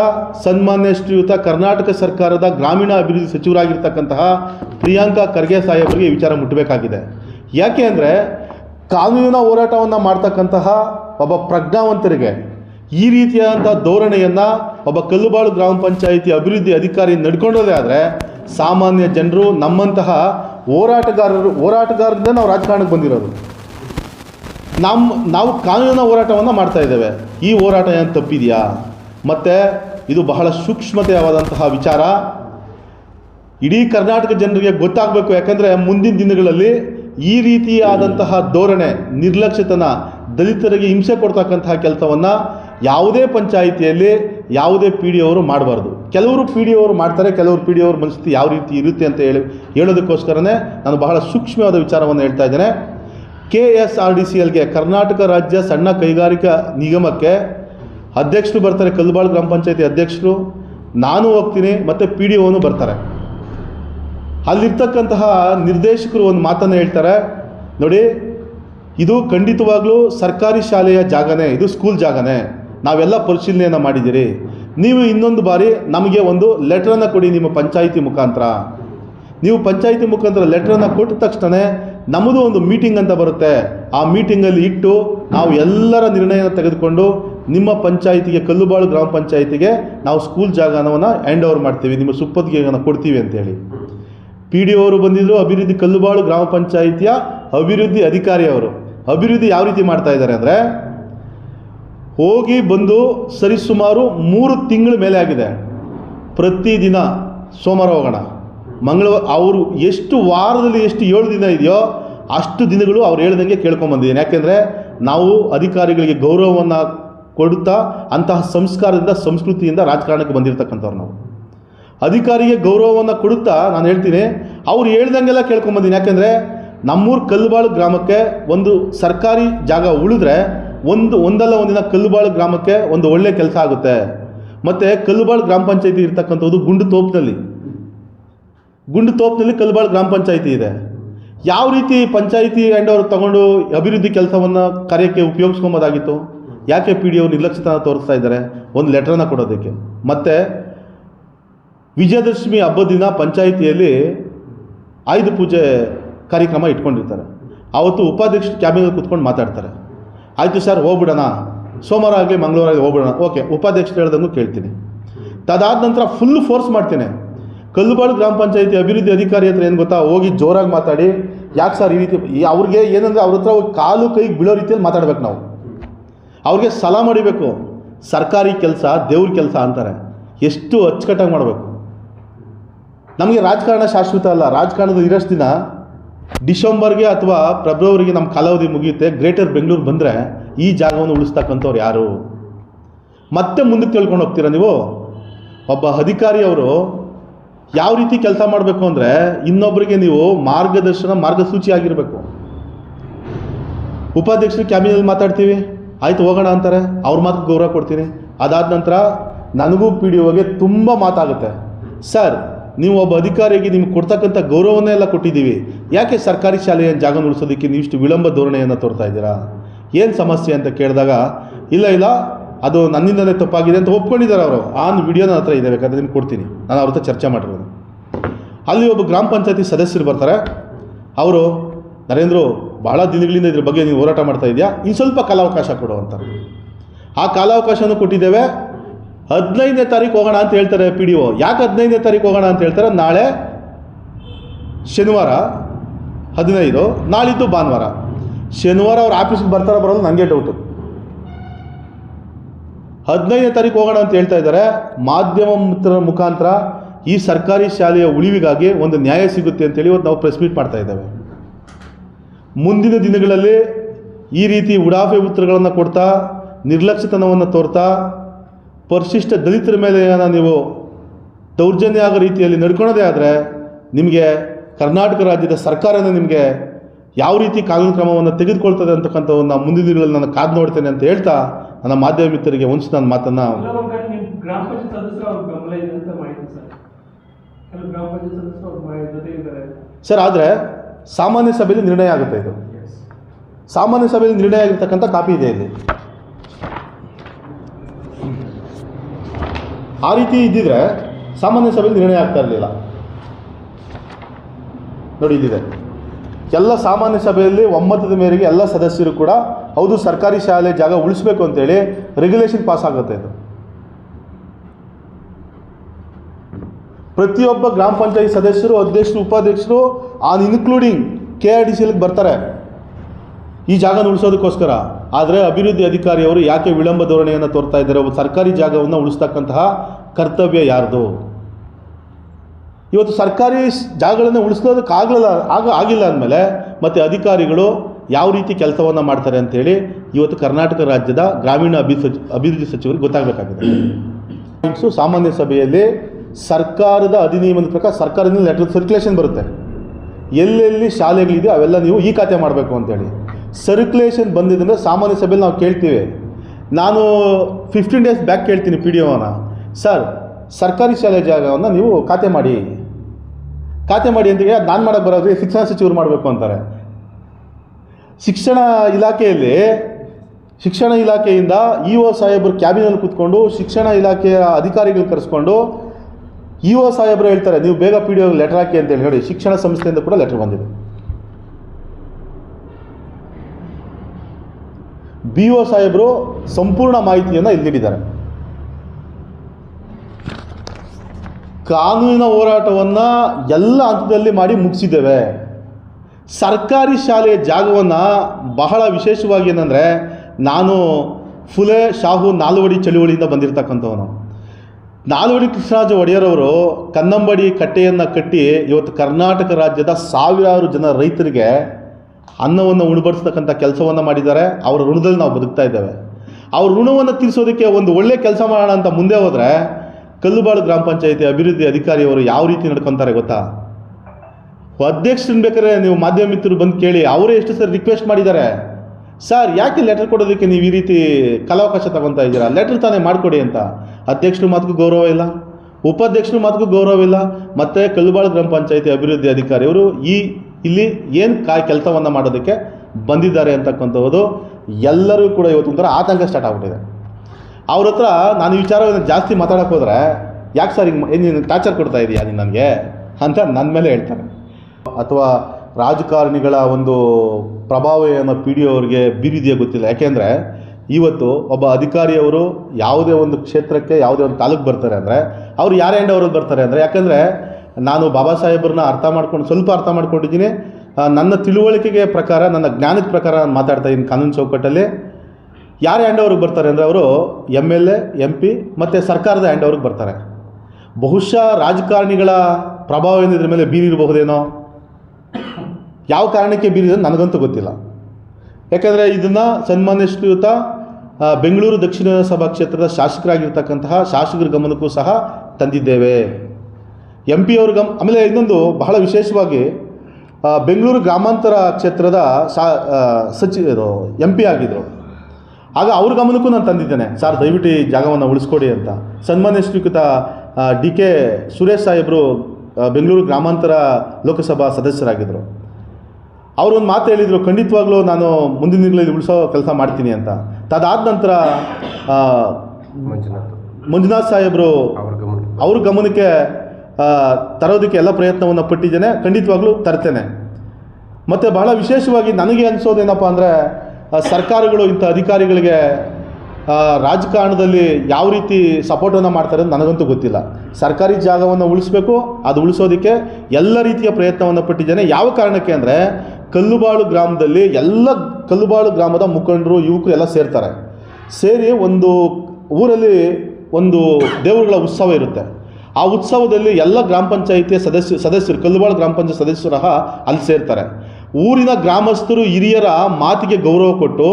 ಸನ್ಮಾನ್ಯ ಶ್ರೀಯುತ ಕರ್ನಾಟಕ ಸರ್ಕಾರದ ಗ್ರಾಮೀಣ ಅಭಿವೃದ್ಧಿ ಸಚಿವರಾಗಿರ್ತಕ್ಕಂತಹ ಪ್ರಿಯಾಂಕಾ ಖರ್ಗೆ ಸಾಹೇಬರಿಗೆ ಈ ವಿಚಾರ ಮುಟ್ಟಬೇಕಾಗಿದೆ ಯಾಕೆ ಅಂದರೆ ಕಾನೂನಿನ ಹೋರಾಟವನ್ನು ಮಾಡ್ತಕ್ಕಂತಹ ಒಬ್ಬ ಪ್ರಜ್ಞಾವಂತರಿಗೆ ಈ ರೀತಿಯಾದಂಥ ಧೋರಣೆಯನ್ನು ಒಬ್ಬ ಕಲ್ಲುಬಾಳು ಗ್ರಾಮ ಪಂಚಾಯಿತಿ ಅಭಿವೃದ್ಧಿ ಅಧಿಕಾರಿ ನಡ್ಕೊಂಡೋದೇ ಆದರೆ ಸಾಮಾನ್ಯ ಜನರು ನಮ್ಮಂತಹ ಹೋರಾಟಗಾರರು, ಹೋರಾಟಗಾರರಿಂದ ನಾವು ರಾಜಕಾರಣಕ್ಕೆ ಬಂದಿರೋದು. ನಮ್ಮ ನಾವು ಕಾನೂನಿನ ಹೋರಾಟವನ್ನು ಮಾಡ್ತಾ ಇದ್ದೇವೆ. ಈ ಹೋರಾಟ ಏನು ತಪ್ಪಿದೆಯಾ? ಮತ್ತು ಇದು ಬಹಳ ಸೂಕ್ಷ್ಮತೆಯಾದಂತಹ ವಿಚಾರ. ಇಡೀ ಕರ್ನಾಟಕ ಜನರಿಗೆ ಗೊತ್ತಾಗಬೇಕು, ಯಾಕಂದರೆ ಮುಂದಿನ ದಿನಗಳಲ್ಲಿ ಈ ರೀತಿಯಾದಂತಹ ಧೋರಣೆ, ನಿರ್ಲಕ್ಷ್ಯತನ, ದಲಿತರಿಗೆ ಹಿಂಸೆ ಕೊಡ್ತಕ್ಕಂತಹ ಕೆಲಸವನ್ನು ಯಾವುದೇ ಪಂಚಾಯಿತಿಯಲ್ಲಿ ಯಾವುದೇ ಪಿ ಡಿ ಅವರು ಮಾಡಬಾರ್ದು. ಕೆಲವರು ಪಿ ಡಿ ಅವರು ಮಾಡ್ತಾರೆ, ಕೆಲವರು ಪಿ ಡಿ ಅವ್ರ ಮನಸ್ಥಿತಿ ಯಾವ ರೀತಿ ಇರುತ್ತೆ ಅಂತ ಹೇಳಿ ಹೇಳೋದಕ್ಕೋಸ್ಕರನೇ ನಾನು ಬಹಳ ಸೂಕ್ಷ್ಮವಾದ ವಿಚಾರವನ್ನು ಹೇಳ್ತಾ ಇದ್ದೇನೆ. K S R D C ಎಲ್ಗೆ Karnataka ರಾಜ್ಯ ಸಣ್ಣ ಕೈಗಾರಿಕಾ ನಿಗಮಕ್ಕೆ ಅಧ್ಯಕ್ಷರು ಬರ್ತಾರೆ, ಕಲ್ಲುಬಾಳು ಗ್ರಾಮ ಪಂಚಾಯತಿ ಅಧ್ಯಕ್ಷರು. ನಾನು ಹೋಗ್ತೀನಿ, ಮತ್ತು ಪಿ ಡಿ ಓನು ಬರ್ತಾರೆ. ಅಲ್ಲಿರ್ತಕ್ಕಂತಹ ನಿರ್ದೇಶಕರು ಒಂದು ಮಾತನ್ನು ಹೇಳ್ತಾರೆ. ನೋಡಿ, ಇದು ಖಂಡಿತವಾಗಲೂ ಸರ್ಕಾರಿ ಶಾಲೆಯ ಜಾಗನೇ, ಇದು ಸ್ಕೂಲ್ ಜಾಗನೇ. ನಾವೆಲ್ಲ ಪರಿಶೀಲನೆಯನ್ನು ಮಾಡಿದ್ದೀರಿ. ನೀವು ಇನ್ನೊಂದು ಬಾರಿ ನಮಗೆ ಒಂದು ಲೆಟ್ರನ್ನು ಕೊಡಿ ನಿಮ್ಮ ಪಂಚಾಯಿತಿ ಮುಖಾಂತರ. ನೀವು ಪಂಚಾಯಿತಿ ಮುಖಾಂತರ ಲೆಟ್ರನ್ನು ಕೊಟ್ಟ ತಕ್ಷಣ ನಮ್ಮದು ಒಂದು ಮೀಟಿಂಗ್ ಅಂತ ಬರುತ್ತೆ. ಆ ಮೀಟಿಂಗಲ್ಲಿ ಇಟ್ಟು ನಾವು ಎಲ್ಲರ ನಿರ್ಣಯ ತೆಗೆದುಕೊಂಡು ನಿಮ್ಮ ಪಂಚಾಯಿತಿಗೆ, ಕಲ್ಲುಬಾಳು ಗ್ರಾಮ ಪಂಚಾಯಿತಿಗೆ ನಾವು ಸ್ಕೂಲ್ ಜಾಗನವನ್ನು ಹ್ಯಾಂಡ್ ಓವರ್ ಮಾಡ್ತೀವಿ. ನಿಮ್ಮ ಸುಪ್ಪತ್ತಿಗೆಯನ್ನು ಕೊಡ್ತೀವಿ ಅಂತೇಳಿ ಪಿ ಡಿ ಅವರು ಬಂದಿದ್ದರು ಅಭಿವೃದ್ಧಿ ಕಲ್ಲುಬಾಳು ಗ್ರಾಮ ಪಂಚಾಯಿತಿಯ ಅಭಿವೃದ್ಧಿ ಅಧಿಕಾರಿಯವರು ಅಭಿವೃದ್ಧಿ ಯಾವ ರೀತಿ ಮಾಡ್ತಾ ಇದ್ದಾರೆ ಅಂದರೆ ಹೋಗಿ ಬಂದು ಸರಿಸುಮಾರು ಮೂರು ತಿಂಗಳ ಮೇಲೆ ಆಗಿದೆ. ಪ್ರತಿದಿನ ಸೋಮವಾರ ಹೋಗೋಣ. ಮಂಗಳವಾರ ಅವರು ಎಷ್ಟು ವಾರದಲ್ಲಿ ಎಷ್ಟು ಏಳು ದಿನ ಇದೆಯೋ ಅಷ್ಟು ದಿನಗಳು ಅವ್ರು ಹೇಳ್ದಂಗೆ ಕೇಳ್ಕೊಂಬಂದಿದ್ದೀನಿ ಯಾಕೆಂದರೆ ನಾವು ಅಧಿಕಾರಿಗಳಿಗೆ ಗೌರವವನ್ನು ಕೊಡುತ್ತಾ ಅಂತಹ ಸಂಸ್ಕಾರದಿಂದ, ಸಂಸ್ಕೃತಿಯಿಂದ ರಾಜಕಾರಣಕ್ಕೆ ಬಂದಿರತಕ್ಕಂಥವ್ರು ನಾವು. ಅಧಿಕಾರಿಗೆ ಗೌರವವನ್ನು ಕೊಡುತ್ತಾ ನಾನು ಹೇಳ್ತೀನಿ, ಅವ್ರು ಹೇಳ್ದಂಗೆಲ್ಲ ಕೇಳ್ಕೊಂಬಂದಿನಿ ಯಾಕೆಂದರೆ ನಮ್ಮೂರು ಕಲ್ಬಾಳು ಗ್ರಾಮಕ್ಕೆ ಒಂದು ಸರ್ಕಾರಿ ಜಾಗ ಉಳಿದ್ರೆ ಒಂದು, ಒಂದಲ್ಲ ಒಂದಿನ ಕಲ್ಲುಬಾಳು ಗ್ರಾಮಕ್ಕೆ ಒಂದು ಒಳ್ಳೆಯ ಕೆಲಸ ಆಗುತ್ತೆ. ಮತ್ತು ಕಲ್ಲುಬಾಳು ಗ್ರಾಮ ಪಂಚಾಯತಿ ಇರ್ತಕ್ಕಂಥದ್ದು ಗುಂಡು ತೋಪ್ನಲ್ಲಿ ಗುಂಡು ತೋಪ್ನಲ್ಲಿ ಕಲ್ಲುಬಾಳು ಗ್ರಾಮ ಪಂಚಾಯತಿ ಇದೆ. ಯಾವ ರೀತಿ ಪಂಚಾಯಿತಿ ಆ್ಯಂಡ್ ಅವ್ರು ತಗೊಂಡು ಅಭಿವೃದ್ಧಿ ಕೆಲಸವನ್ನು ಕಾರ್ಯಕ್ಕೆ ಉಪಯೋಗಿಸ್ಕೊಬೋದಾಗಿತ್ತು? ಯಾಕೆ ಪಿ ಡಿ ಅವರು ನಿರ್ಲಕ್ಷ್ಯತನ ತೋರಿಸ್ತಾ ಇದ್ದಾರೆ? ಒಂದು ಲೆಟ್ರನ್ನು ಕೊಡೋದಕ್ಕೆ. ಮತ್ತು ವಿಜಯದಶಮಿ ಹಬ್ಬದ ದಿನ ಪಂಚಾಯಿತಿಯಲ್ಲಿ ಆಯುಧ ಪೂಜೆ ಕಾರ್ಯಕ್ರಮ ಇಟ್ಕೊಂಡಿರ್ತಾರೆ. ಆವತ್ತು ಉಪಾಧ್ಯಕ್ಷ ಕ್ಯಾಬಿನಲ್ಲಿ ಕೂತ್ಕೊಂಡು ಮಾತಾಡ್ತಾರೆ. ಆಯಿತು ಸರ್, ಹೋಗ್ಬಿಡೋಣ. ಸೋಮವಾರ ಆಗಲಿ, ಮಂಗಳವಾರ ಆಗಲಿ ಹೋಗ್ಬಿಡೋಣ. ಓಕೆ, ಉಪಾಧ್ಯಕ್ಷರು ಹೇಳ್ದಂಗೂ ಕೇಳ್ತೀನಿ. ತದಾದ ನಂತರ ಫುಲ್ ಫೋರ್ಸ್ ಮಾಡ್ತೇನೆ. ಕಲ್ಲುಬಾಳು ಗ್ರಾಮ ಪಂಚಾಯತಿ ಅಭಿವೃದ್ಧಿ ಅಧಿಕಾರಿ ಹತ್ರ ಏನು ಗೊತ್ತಾ, ಹೋಗಿ ಜೋರಾಗಿ ಮಾತಾಡಿ. ಯಾಕೆ ಸರ್ ಈ ರೀತಿ ಅವ್ರಿಗೆ ಏನಂದರೆ ಅವ್ರ ಹತ್ರ ಕಾಲು ಕೈಗೆ ಬೀಳೋ ರೀತಿಯಲ್ಲಿ ಮಾತಾಡ್ಬೇಕು ನಾವು. ಅವ್ರಿಗೆ ಸಲ ಮಾಡಿಬೇಕು. ಸರ್ಕಾರಿ ಕೆಲಸ, ದೇವ್ರ ಕೆಲಸ ಅಂತಾರೆ. ಎಷ್ಟು ಅಚ್ಚುಕಟ್ಟಾಗಿ ಮಾಡಬೇಕು. ನಮಗೆ ರಾಜಕಾರಣ ಶಾಶ್ವತ ಅಲ್ಲ. ರಾಜಕಾರಣದ ಇರೋಷ್ಟು ದಿನ ಡಿಸೆಂಬರ್ಗೆ ಅಥವಾ ಫೆಬ್ರವರಿಗೆ ನಮ್ಮ ಕಾಲಾವಧಿ ಮುಗಿಯುತ್ತೆ, ಗ್ರೇಟರ್ ಬೆಂಗಳೂರು ಬಂದರೆ ಈ ಜಾಗವನ್ನು ಉಳಿಸ್ತಕ್ಕಂಥವ್ರು ಯಾರು? ಮತ್ತೆ ಮುಂದಕ್ಕೆ ತಿಳ್ಕೊಂಡು ಹೋಗ್ತೀರಾ ನೀವು? ಒಬ್ಬ ಅಧಿಕಾರಿ ಅವರು ಯಾವ ರೀತಿ ಕೆಲಸ ಮಾಡಬೇಕು ಅಂದರೆ ಇನ್ನೊಬ್ಬರಿಗೆ ನೀವು ಮಾರ್ಗದರ್ಶನ, ಮಾರ್ಗಸೂಚಿ ಆಗಿರಬೇಕು. ಉಪಾಧ್ಯಕ್ಷರು ಕ್ಯಾಬಿನಲ್ಲಿ ಮಾತಾಡ್ತೀವಿ, ಆಯ್ತು ಹೋಗೋಣ ಅಂತಾರೆ, ಅವ್ರ ಮಾತು ಗೌರವ ಕೊಡ್ತೀನಿ. ಅದಾದ ನಂತರ ನನಗೂ ಪಿ ಡಿ ಒಗೆ ತುಂಬ ಮಾತಾಗುತ್ತೆ. ಸರ್ ನೀವು ಒಬ್ಬ ಅಧಿಕಾರಿಗೆ ನಿಮ್ಗೆ ಕೊಡ್ತಕ್ಕಂಥ ಗೌರವನೇ ಎಲ್ಲ ಕೊಟ್ಟಿದ್ದೀವಿ. ಯಾಕೆ ಸರ್ಕಾರಿ ಶಾಲೆಯ ಜಾಗ ಉಳಿಸೋದಕ್ಕೆ ನೀವು ಇಷ್ಟು ವಿಳಂಬ ಧೋರಣೆಯನ್ನು ತೋರ್ತಾ ಇದ್ದೀರಾ? ಏನು ಸಮಸ್ಯೆ ಅಂತ ಕೇಳಿದಾಗ, ಇಲ್ಲ ಇಲ್ಲ, ಅದು ನನ್ನಿಂದಲೇ ತಪ್ಪಾಗಿದೆ ಅಂತ ಒಪ್ಕೊಂಡಿದ್ದಾರೆ ಅವರು. ಆ ವಿಡಿಯೋ ನನ್ನ ಹತ್ರ ಇದೆ, ಬೇಕಾದ್ರೆ ನಿಮ್ಗೆ ಕೊಡ್ತೀನಿ. ನಾನು ಅವ್ರ ಹತ್ರ ಚರ್ಚೆ ಮಾಡಿರೋದು. ಅಲ್ಲಿ ಒಬ್ಬ ಗ್ರಾಮ ಪಂಚಾಯತಿ ಸದಸ್ಯರು ಬರ್ತಾರೆ. ಅವರು, ನರೇಂದ್ರ ಭಾಳ ದಿನಗಳಿಂದ ಇದ್ರ ಬಗ್ಗೆ ನೀವು ಹೋರಾಟ ಮಾಡ್ತಾ ಇದೆಯಾ? ಇನ್ನು ಸ್ವಲ್ಪ ಕಾಲಾವಕಾಶ ಕೊಡು ಅಂತಾರೆ. ಆ ಕಾಲಾವಕಾಶನೂ ಕೊಟ್ಟಿದ್ದೇವೆ. ಹದಿನೈದನೇ ತಾರೀಕು ಹೋಗೋಣ ಅಂತ ಹೇಳ್ತಾರೆ ಪಿ ಡಿ ಒ ಯಾಕೆ ಹದಿನೈದನೇ ತಾರೀಕು ಹೋಗೋಣ ಅಂತ ಹೇಳ್ತಾರೆ? ನಾಳೆ ಶನಿವಾರ ಹದಿನೈದು, ನಾಳಿದ್ದು ಭಾನುವಾರ. ಶನಿವಾರ ಅವ್ರು ಆಫೀಸ್ಗೆ ಬರ್ತಾರೆ ಬರೋದು ನನಗೆ ಡೌಟು ಹದಿನೈದನೇ ತಾರೀಕು ಹೋಗೋಣ ಅಂತ ಹೇಳ್ತಾ ಇದ್ದಾರೆ. ಮಾಧ್ಯಮ ಮಿತ್ರರ ಮುಖಾಂತರ ಈ ಸರ್ಕಾರಿ ಶಾಲೆಯ ಉಳಿವಿಗಾಗಿ ಒಂದು ನ್ಯಾಯ ಸಿಗುತ್ತೆ ಅಂತೇಳಿ ಇವತ್ತು ನಾವು ಪ್ರೆಸ್ ಮೀಟ್ ಮಾಡ್ತಾ ಇದ್ದೇವೆ. ಮುಂದಿನ ದಿನಗಳಲ್ಲಿ ಈ ರೀತಿ ಉಡಾಫೆ ಉತ್ತರಗಳನ್ನು ಕೊಡ್ತಾ, ನಿರ್ಲಕ್ಷ್ಯತನವನ್ನು ತೋರ್ತಾ ಪರಿಶಿಷ್ಟ ದಲಿತರ ಮೇಲೆ ಏನೋ ನೀವು ದೌರ್ಜನ್ಯ ಆಗೋ ರೀತಿಯಲ್ಲಿ ನಡ್ಕೊಳೋದೇ ಆದರೆ ನಿಮಗೆ ಕರ್ನಾಟಕ ರಾಜ್ಯದ ಸರ್ಕಾರನ ನಿಮಗೆ ಯಾವ ರೀತಿ ಕಾನೂನು ಕ್ರಮವನ್ನು ತೆಗೆದುಕೊಳ್ತದೆ ಅಂತಕ್ಕಂಥವನ್ನ ಮುಂದಿನ ದಿನಗಳಲ್ಲಿ ನಾನು ಕಾದು ನೋಡ್ತೇನೆ ಅಂತ ಹೇಳ್ತಾ ನನ್ನ ಮಾಧ್ಯಮ ಮಿತ್ರರಿಗೆ ನನ್ನ ಮಾತನ್ನು ಒಂದ್ ಸರ್. ಆದರೆ ಸಾಮಾನ್ಯ ಸಭೆಯಲ್ಲಿ ನಿರ್ಣಯ ಆಗುತ್ತೆ ಇದು. ಸಾಮಾನ್ಯ ಸಭೆಯಲ್ಲಿ ನಿರ್ಣಯ ಆಗಿರ್ತಕ್ಕಂಥ ಕಾಪಿ ಇದೆ ಇಲ್ಲಿ. ಆ ರೀತಿ ಇದ್ದಿದ್ರೆ ಸಾಮಾನ್ಯ ಸಭೆಯಲ್ಲಿ ನಿರ್ಣಯ ಆಗ್ತಾ ಇರಲಿಲ್ಲ. ನೋಡಿ ಇದ್ದಿದೆ. ಎಲ್ಲ ಸಾಮಾನ್ಯ ಸಭೆಯಲ್ಲಿ ಒಮ್ಮತದ ಮೇರೆಗೆ ಎಲ್ಲ ಸದಸ್ಯರು ಕೂಡ ಹೌದು ಸರ್ಕಾರಿ ಶಾಲೆ ಜಾಗ ಉಳಿಸ್ಬೇಕು ಅಂತೇಳಿ ರೆಗ್ಯುಲೇಷನ್ ಪಾಸ್ ಆಗುತ್ತೆ ಇದು. ಪ್ರತಿಯೊಬ್ಬ ಗ್ರಾಮ ಪಂಚಾಯತ್ ಸದಸ್ಯರು, ಅಧ್ಯಕ್ಷರು, ಉಪಾಧ್ಯಕ್ಷರು on including K R D ಸಿಲಿಗೆ ಬರ್ತಾರೆ. ಈ ಜಾಗ ಉಳಿಸೋದಕ್ಕೋಸ್ಕರ. ಆದರೆ ಅಭಿವೃದ್ಧಿ ಅಧಿಕಾರಿಯವರು ಯಾಕೆ ವಿಳಂಬ ಧೋರಣೆಯನ್ನು ತೋರ್ತಾ ಇದ್ದಾರೆ? ಸರ್ಕಾರಿ ಜಾಗವನ್ನು ಉಳಿಸ್ತಕ್ಕಂತಹ ಕರ್ತವ್ಯ ಯಾರ್ದು? ಇವತ್ತು ಸರ್ಕಾರಿ ಜಾಗಗಳನ್ನು ಉಳಿಸೋದಕ್ಕಾಗಲಿಲ್ಲ ಆಗ ಆಗಿಲ್ಲ ಅಂದಮೇಲೆ ಮತ್ತು ಅಧಿಕಾರಿಗಳು ಯಾವ ರೀತಿ ಕೆಲಸವನ್ನು ಮಾಡ್ತಾರೆ ಅಂತೇಳಿ ಇವತ್ತು ಕರ್ನಾಟಕ ರಾಜ್ಯದ ಗ್ರಾಮೀಣ ಅಭಿ ಅಭಿವೃದ್ಧಿ ಸಚಿವರಿಗೆ ಗೊತ್ತಾಗಬೇಕಾಗಿದೆ. ಸಾಮಾನ್ಯ ಸಭೆಯಲ್ಲಿ ಸರ್ಕಾರದ ಅಧಿನಿಯಮದ ಪ್ರಕಾರ ಸರ್ಕಾರದಿಂದ ಲೆಟರ್ ಸರ್ಕ್ಯುಲೇಷನ್ ಬರುತ್ತೆ. ಎಲ್ಲೆಲ್ಲಿ ಶಾಲೆಗಳಿದೆ ಅವೆಲ್ಲ ನೀವು ಈ ಖಾತೆ ಮಾಡಬೇಕು ಅಂತೇಳಿ. ಸರ್ಕ್ಯುಲೇಷನ್ ಬಂದಿದ್ದಂದರೆ ಸಾಮಾನ್ಯ ಸಭೆಯಲ್ಲಿ ನಾವು ಕೇಳ್ತೀವಿ. ನಾನು ಫಿಫ್ಟೀನ್ ಡೇಸ್ ಬ್ಯಾಕ್ ಕೇಳ್ತೀನಿ ಪಿ ಡಿ ಒನ ಸರ್ ಸರ್ಕಾರಿ ಶಾಲೆ ಜಾಗವನ್ನು ನೀವು ಖಾತೆ ಮಾಡಿ. ಖಾತೆ ಮಾಡಿ ಅಂತ ಹೇಳಿ ನಾನು ಮಾಡೋಕ್ಕೆ ಬರೋದ್ರೆ ಶಿಕ್ಷಣ ಸಚಿವರು ಮಾಡಬೇಕು ಅಂತಾರೆ. ಶಿಕ್ಷಣ ಇಲಾಖೆಯಲ್ಲಿ, ಶಿಕ್ಷಣ ಇಲಾಖೆಯಿಂದ ಇ ಒ ಸಾಹೇಬರು ಕ್ಯಾಬಿನಲ್ಲಿ ಕೂತ್ಕೊಂಡು ಶಿಕ್ಷಣ ಇಲಾಖೆಯ ಅಧಿಕಾರಿಗಳು ಕರೆಸ್ಕೊಂಡು ಇ ಒ ಸಾಹೇಬರು ಹೇಳ್ತಾರೆ, ನೀವು ಬೇಗ ಪಿ ಡಿ ಒಗೆ ಲೆಟರ್ ಹಾಕಿ ಅಂತೇಳಿ ಹೇಳಿ ಶಿಕ್ಷಣ ಸಂಸ್ಥೆಯಿಂದ ಕೂಡ ಲೆಟರ್ ಬಂದಿದೆ. ಬಿ ಒ ಸಾಹೇಬರು ಸಂಪೂರ್ಣ ಮಾಹಿತಿಯನ್ನು ಇಲ್ಲಿ ನೀಡಿದ್ದಾರೆ. ಕಾನೂನಿನ ಹೋರಾಟವನ್ನು ಎಲ್ಲ ಹಂತದಲ್ಲಿ ಮಾಡಿ ಮುಗಿಸಿದ್ದೇವೆ. ಸರ್ಕಾರಿ ಶಾಲೆಯ ಜಾಗವನ್ನು ಬಹಳ ವಿಶೇಷವಾಗಿ ಏನಂದರೆ, ನಾನು ಫುಲೆ ಶಾಹು ನಾಲ್ವಡಿ ಚಳುವಳಿಯಿಂದ ಬಂದಿರತಕ್ಕಂಥವನು. ನಾಲ್ವಡಿ ಕೃಷ್ಣರಾಜ ಒಡೆಯರವರು ಕನ್ನಂಬಡಿ ಕಟ್ಟೆಯನ್ನು ಕಟ್ಟಿ ಇವತ್ತು ಕರ್ನಾಟಕ ರಾಜ್ಯದ ಸಾವಿರಾರು ಜನ ರೈತರಿಗೆ ಅನ್ನವನ್ನು ಉಣಬಡಿಸ್ತಕ್ಕಂಥ ಕೆಲಸವನ್ನು ಮಾಡಿದ್ದಾರೆ. ಅವರ ಋಣದಲ್ಲಿ ನಾವು ಬದುಕ್ತಾ ಇದ್ದೇವೆ. ಅವ್ರ ಋಣವನ್ನು ತೀರಿಸೋದಕ್ಕೆ ಒಂದು ಒಳ್ಳೆಯ ಕೆಲಸ ಮಾಡೋಣ ಅಂತ ಮುಂದೆ ಹೋದರೆ ಕಲ್ಲುಬಾಳು ಗ್ರಾಮ ಪಂಚಾಯಿತಿ ಅಭಿವೃದ್ಧಿ ಅಧಿಕಾರಿಯವರು ಯಾವ ರೀತಿ ನಡ್ಕೊತಾರೆ ಗೊತ್ತಾ? ಅಧ್ಯಕ್ಷರನ್ನ ಬೇಕಾದ್ರೆ ನೀವು ಮಾಧ್ಯಮ ಮಿತ್ರರು ಬಂದು ಕೇಳಿ, ಅವರೇ ಎಷ್ಟು ಸರಿ ರಿಕ್ವೆಸ್ಟ್ ಮಾಡಿದ್ದಾರೆ? ಸರ್ ಯಾಕೆ ಲೆಟರ್ ಕೊಡೋದಕ್ಕೆ ನೀವು ಈ ರೀತಿ ಕಲಾವಕಾಶ ತಗೊತಾ ಇದ್ದೀರಾ? ಲೆಟರ್ ತಾನೇ ಮಾಡಿಕೊಡಿ ಅಂತ. ಅಧ್ಯಕ್ಷರ ಮಾತುಗೂ ಗೌರವ ಇಲ್ಲ. ಉಪಾಧ್ಯಕ್ಷರ ಮಾತಿಗೂ ಗೌರವ ಇಲ್ಲ. ಮತ್ತು ಕಲ್ಲುಬಾಳು ಗ್ರಾಮ ಪಂಚಾಯಿತಿ ಅಭಿವೃದ್ಧಿ ಅಧಿಕಾರಿಯವರು ಈ ಇಲ್ಲಿ ಏನು ಕಾಯ್ ಕೆಲಸವನ್ನು ಮಾಡೋದಕ್ಕೆ ಬಂದಿದ್ದಾರೆ ಅಂತಕ್ಕಂಥದ್ದು ಎಲ್ಲರೂ ಕೂಡ ಇವತ್ತು ಒಂಥರ ಆತಂಕ ಸ್ಟಾರ್ಟ್ ಆಗ್ಬಿಟ್ಟಿದೆ. ಅವ್ರ ಹತ್ರ ನಾನು ವಿಚಾರವನ್ನು ಜಾಸ್ತಿ ಮಾತಾಡೋಕೆ ಹೋದರೆ, ಯಾಕೆ ಸರ್ ಹಿಂಗೆ ನೀನು ಟಾರ್ಚರ್ ಕೊಡ್ತಾ ಇದೀಯಾ ನೀನು ನನಗೆ? ಅಂತ ನನ್ನ ಮೇಲೆ ಹೇಳ್ತಾರೆ. ಅಥವಾ ರಾಜಕಾರಣಿಗಳ ಒಂದು ಪ್ರಭಾವ ಏನೋ ಪಿ ಡಿ ಅವ್ರಿಗೆ ಬೀರಿದೆಯೋ ಗೊತ್ತಿಲ್ಲ. ಯಾಕೆಂದರೆ ಇವತ್ತು ಒಬ್ಬ ಅಧಿಕಾರಿಯವರು ಯಾವುದೇ ಒಂದು ಕ್ಷೇತ್ರಕ್ಕೆ, ಯಾವುದೇ ಒಂದು ತಾಲೂಕು ಬರ್ತಾರೆ ಅಂದರೆ, ಅವ್ರು ಯಾರ ಎಂಡ್ ಬರ್ತಾರೆ ಅಂದರೆ, ಯಾಕಂದರೆ ನಾನು ಬಾಬಾ ಸಾಹೇಬ್ರನ್ನ ಅರ್ಥ ಮಾಡ್ಕೊಂಡು ಸ್ವಲ್ಪ ಅರ್ಥ ಮಾಡ್ಕೊಂಡಿದ್ದೀನಿ. ನನ್ನ ತಿಳುವಳಿಕೆಗೆ ಪ್ರಕಾರ, ನನ್ನ ಜ್ಞಾನದ ಪ್ರಕಾರ ನಾನು ಮಾತಾಡ್ತಾ ಇದ್ದೀನಿ ಕಾನೂನು ಚೌಕಟ್ಟಲ್ಲಿ. ಯಾರು ಹ್ಯಾಂಡ್ ಓವರ್ಗೆ ಬರ್ತಾರೆ ಅಂದರೆ ಅವರು M L A M P ಮತ್ತು ಸರ್ಕಾರದ ಹ್ಯಾಂಡ್ ಓವರ್ಗೆ ಬರ್ತಾರೆ. ಬಹುಶಃ ರಾಜಕಾರಣಿಗಳ ಪ್ರಭಾವ ಏನಿದ್ರ ಮೇಲೆ ಬೀರಿರಬಹುದೇನೋ ಯಾವ ಕಾರಣಕ್ಕೆ ಬೀರಿದೆ ನನಗಂತೂ ಗೊತ್ತಿಲ್ಲ. ಯಾಕಂದರೆ ಇದನ್ನು ಸನ್ಮಾನ್ಯ ಶ್ರೀಯುತ ಬೆಂಗಳೂರು ದಕ್ಷಿಣ ಸಭಾ ಕ್ಷೇತ್ರದ ಶಾಸಕರಾಗಿರ್ತಕ್ಕಂತಹ ಶಾಸಕರ ಗಮನಕ್ಕೂ ಸಹ ತಂದಿದ್ದೇವೆ. ಎಂ ಪಿ ಅವ್ರ ಗಮ್ ಆಮೇಲೆ ಇನ್ನೊಂದು ಬಹಳ ವಿಶೇಷವಾಗಿ ಬೆಂಗಳೂರು ಗ್ರಾಮಾಂತರ ಕ್ಷೇತ್ರದ ಸಾ ಸಚಿ ಇದು ಎಂ ಪಿ ಆಗಿದ್ದರು ಆಗ ಅವ್ರ ಗಮನಕ್ಕೂ ನಾನು ತಂದಿದ್ದೇನೆ. ಸರ್ ದಯವಿಟ್ಟು ಈ ಜಾಗವನ್ನು ಉಳಿಸ್ಕೊಡಿ ಅಂತ. ಸನ್ಮಾನ್ಯ ಸ್ವೀಕೃತ ಡಿ ಕೆ ಸುರೇಶ್ ಸಾಹೇಬರು ಬೆಂಗಳೂರು ಗ್ರಾಮಾಂತರ ಲೋಕಸಭಾ ಸದಸ್ಯರಾಗಿದ್ದರು ಅವರೊಂದು ಮಾತು ಹೇಳಿದರು ಖಂಡಿತವಾಗ್ಲೂ ನಾನು ಮುಂದಿನ ದಿನಗಳಲ್ಲಿ ಉಳಿಸೋ ಕೆಲಸ ಮಾಡ್ತೀನಿ ಅಂತ. ತದಾದ ನಂತರ ಮಂಜುನಾಥ್. ಸಾಹೇಬರು ಅವ್ರ ಗಮನ ಅವ್ರ ಗಮನಕ್ಕೆ ತರೋದಕ್ಕೆ ಎಲ್ಲ ಪ್ರಯತ್ನವನ್ನು ಪಟ್ಟಿದ್ದೇನೆ, ಖಂಡಿತವಾಗ್ಲೂ ತರ್ತೇನೆ. ಮತ್ತು ಬಹಳ ವಿಶೇಷವಾಗಿ ನನಗೆ ಅನಿಸೋದೇನಪ್ಪ ಅಂದರೆ ಸರ್ಕಾರಗಳು ಇಂಥ ಅಧಿಕಾರಿಗಳಿಗೆ ರಾಜಕಾರಣದಲ್ಲಿ ಯಾವ ರೀತಿ ಸಪೋರ್ಟನ್ನು ಮಾಡ್ತಾರೆ ನನಗಂತೂ ಗೊತ್ತಿಲ್ಲ. ಸರ್ಕಾರಿ ಜಾಗವನ್ನು ಉಳಿಸ್ಬೇಕು, ಅದು ಉಳಿಸೋದಕ್ಕೆ ಎಲ್ಲ ರೀತಿಯ ಪ್ರಯತ್ನವನ್ನು ಪಟ್ಟಿದ್ದೇನೆ. ಯಾವ ಕಾರಣಕ್ಕೆ ಅಂದರೆ, ಕಲ್ಲುಬಾಳು ಗ್ರಾಮದಲ್ಲಿ ಎಲ್ಲ ಕಲ್ಲುಬಾಳು ಗ್ರಾಮದ ಮುಖಂಡರು, ಯುವಕರು ಎಲ್ಲ ಸೇರ್ತಾರೆ. ಸೇರಿ ಒಂದು ಊರಲ್ಲಿ ಒಂದು ದೇವರುಗಳ ಉತ್ಸವ ಇರುತ್ತೆ. ಆ ಉತ್ಸವದಲ್ಲಿ ಎಲ್ಲ ಗ್ರಾಮ ಪಂಚಾಯಿತಿಯ ಸದಸ್ಯ ಸದಸ್ಯರು ಕಲ್ಲುಬಾಳ ಗ್ರಾಮ ಪಂಚಾಯತ್ ಸದಸ್ಯರು ಅಲ್ಲಿ ಸೇರ್ತಾರೆ. ಊರಿನ ಗ್ರಾಮಸ್ಥರು ಹಿರಿಯರ ಮಾತಿಗೆ ಗೌರವ ಕೊಟ್ಟು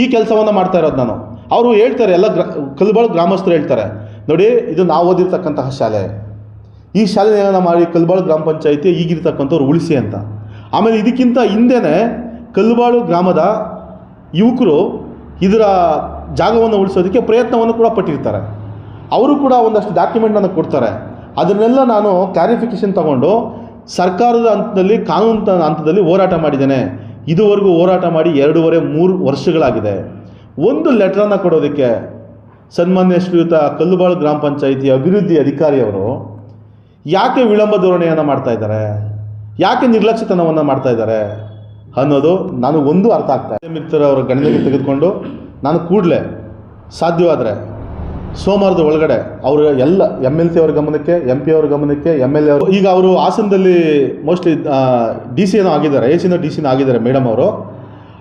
ಈ ಕೆಲಸವನ್ನು ಮಾಡ್ತಾ ಇರೋದು ನಾನು. ಅವರು ಹೇಳ್ತಾರೆ, ಎಲ್ಲ ಗ್ರಾ ಕಲ್ಲುಬಾಳು ಗ್ರಾಮಸ್ಥರು ಹೇಳ್ತಾರೆ, ನೋಡಿ, ಇದು ನಾವು ಓದಿರ್ತಕ್ಕಂತಹ ಶಾಲೆ. ಈ ಶಾಲೆನ ಮಾಡಿ ಕಲ್ಲುಬಾಳು ಗ್ರಾಮ ಪಂಚಾಯಿತಿ ಈಗಿರ್ತಕ್ಕಂಥವ್ರು ಉಳಿಸಿ ಅಂತ. ಆಮೇಲೆ ಇದಕ್ಕಿಂತ ಹಿಂದೆನೇ ಕಲ್ಲುಬಾಳು ಗ್ರಾಮದ ಯುವಕರು ಇದರ ಜಾಗವನ್ನು ಉಳಿಸೋದಕ್ಕೆ ಪ್ರಯತ್ನವನ್ನು ಕೂಡ ಪಟ್ಟಿರ್ತಾರೆ. ಅವರು ಕೂಡ ಒಂದಷ್ಟು ಡಾಕ್ಯುಮೆಂಟ್ ನನಗೆ ಕೊಡ್ತಾರೆ. ಅದನ್ನೆಲ್ಲ ನಾನು ಕ್ಲಾರಿಫಿಕೇಷನ್ ತಗೊಂಡು ಸರ್ಕಾರದ ಹಂತದಲ್ಲಿ, ಕಾನೂನು ಹಂತದಲ್ಲಿ ಹೋರಾಟ ಮಾಡಿದ್ದೇನೆ. ಇದುವರೆಗೂ ಹೋರಾಟ ಮಾಡಿ ಎರಡೂವರೆ ಮೂರು ವರ್ಷಗಳಾಗಿದೆ. ಒಂದು ಲೆಟ್ರನ್ನು ಕೊಡೋದಕ್ಕೆ ಸನ್ಮಾನ್ಯ ಶ್ರೀಯುತ ಕಲ್ಲುಬಾಳು ಗ್ರಾಮ ಪಂಚಾಯಿತಿ ಅಭಿವೃದ್ಧಿ ಅಧಿಕಾರಿಯವರು ಯಾಕೆ ವಿಳಂಬ ಧೋರಣೆಯನ್ನು ಮಾಡ್ತಾ ಇದ್ದಾರೆ? ಯಾಕೆ ನಿರ್ಲಕ್ಷ್ಯತನವನ್ನು ಮಾಡ್ತಾ ಇದ್ದಾರೆ? ಅನ್ನೋದು ನಾನು ಒಂದು ಅರ್ಥ ಆಗ್ತಾ ಇದೆ. ಮಿತ್ರರ ಗಣನೆಗೆ ತೆಗೆದುಕೊಂಡು ನಾನು ಕೂಡಲೇ ಸಾಧ್ಯವಾದರೆ ಸೋಮವಾರದ ಒಳಗಡೆ ಅವರು ಎಲ್ಲ ಎಂ ಎಲ್ ಸಿ ಅವ್ರ ಗಮನಕ್ಕೆ ಎಂ ಪಿ ಅವ್ರ ಗಮನಕ್ಕೆ ಎಂ ಎಲ್ ಎ ಅವರು ಈಗ ಅವರು ಹಾಸನದಲ್ಲಿ ಮೋಸ್ಟ್ಲಿ ಡಿ ಸಿ ಏನೋ ಆಗಿದ್ದಾರೆ ಎ ಸಿನೋ ಡಿ ಸಿನೋ ಆಗಿದ್ದಾರೆ ಮೇಡಮ್ ಅವರು.